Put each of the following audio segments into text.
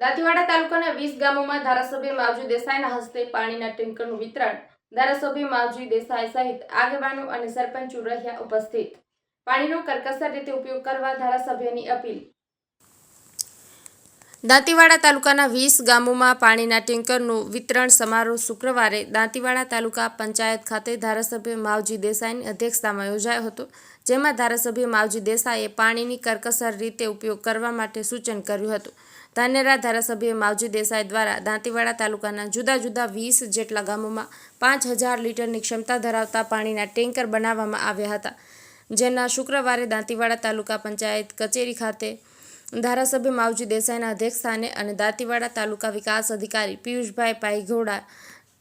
દાંતીવાડા તાલુકાના વીસ ગામોમાં ધારાસભ્ય માવજી દેસાઈના હસ્તે પાણીના ટેન્કરનું વિતરણ, ધારાસભ્ય માવજી દેસાઈ સહિત આગેવાનો અને સરપંચો રહ્યા ઉપસ્થિત. પાણીનો કરકસર રીતે ઉપયોગ કરવા ધારાસભ્યની અપીલ દાંતીવાડા તાલુકાના વીસ ગામોમાં પાણીના ટેન્કરનું વિતરણ સમારોહ શુક્રવારે દાંતીવાડા તાલુકા પંચાયત ખાતે ધારાસભ્ય માવજી દેસાઈની અધ્યક્ષતામાં યોજાયો હતો, જેમાં ધારાસભ્ય માવજી દેસાઈએ પાણીની કરકસર રીતે ઉપયોગ કરવા માટે સૂચન કર્યું હતું. ધાનેરા ધારાસભ્ય માવજી દેસાઈ દ્વારા દાંતીવાડા તાલુકાના જુદા જુદા વીસ જેટલા ગામોમાં પાંચ હજાર લીટરની ક્ષમતા ધરાવતા પાણીના ટેન્કર બનાવવામાં આવ્યા હતા, જેના શુક્રવારે દાંતીવાડા તાલુકા પંચાયત કચેરી ખાતે ધારાસભ્ય માવજી દેસાઈના અધ્યક્ષસ્થાને અને દાંતીવાડા તાલુકા વિકાસ અધિકારી પિયુષભાઈ પાઈઘોડા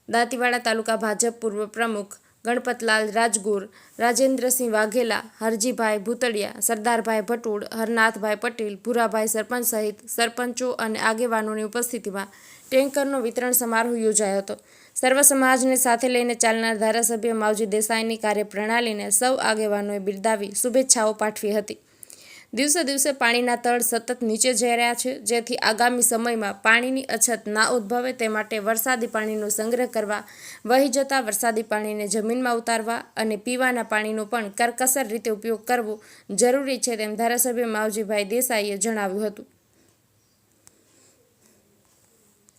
દાંતીવાડા તાલુકા ભાજપ પૂર્વ પ્રમુખ ગણપતલાલ રાજગુર, રાજેન્દ્રસિંહ વાઘેલા, હરજીભાઈ ભૂતળિયા સરદારભાઈ ભટુડ હરનાથભાઈ પટેલ, ભૂરાભાઈ સરપંચ સહિત સરપંચો અને આગેવાનોની ઉપસ્થિતિમાં ટેન્કરનો વિતરણ સમારોહ યોજાયો હતો. સર્વ સમાજને સાથે લઈને ચાલનાર ધારાસભ્ય માવજી દેસાઈની કાર્યપ્રણાલીને સૌ આગેવાનોએ બિરદાવી શુભેચ્છાઓ પાઠવી હતી. દિવસે દિવસે પાણીના તળ સતત નીચે જઈ રહ્યા છે, જેથી આગામી સમયમાં પાણીની અછત ના ઉદ્ભવે તે માટે વરસાદી પાણીનો સંગ્રહ કરવા, વહી જતા વરસાદી પાણીને જમીનમાં ઉતારવા અને પીવાના પાણીનો પણ કરકસર રીતે ઉપયોગ કરવો જરૂરી છે તેમ ધારાસભ્ય માવજીભાઈ દેસાઈએ જણાવ્યું હતું.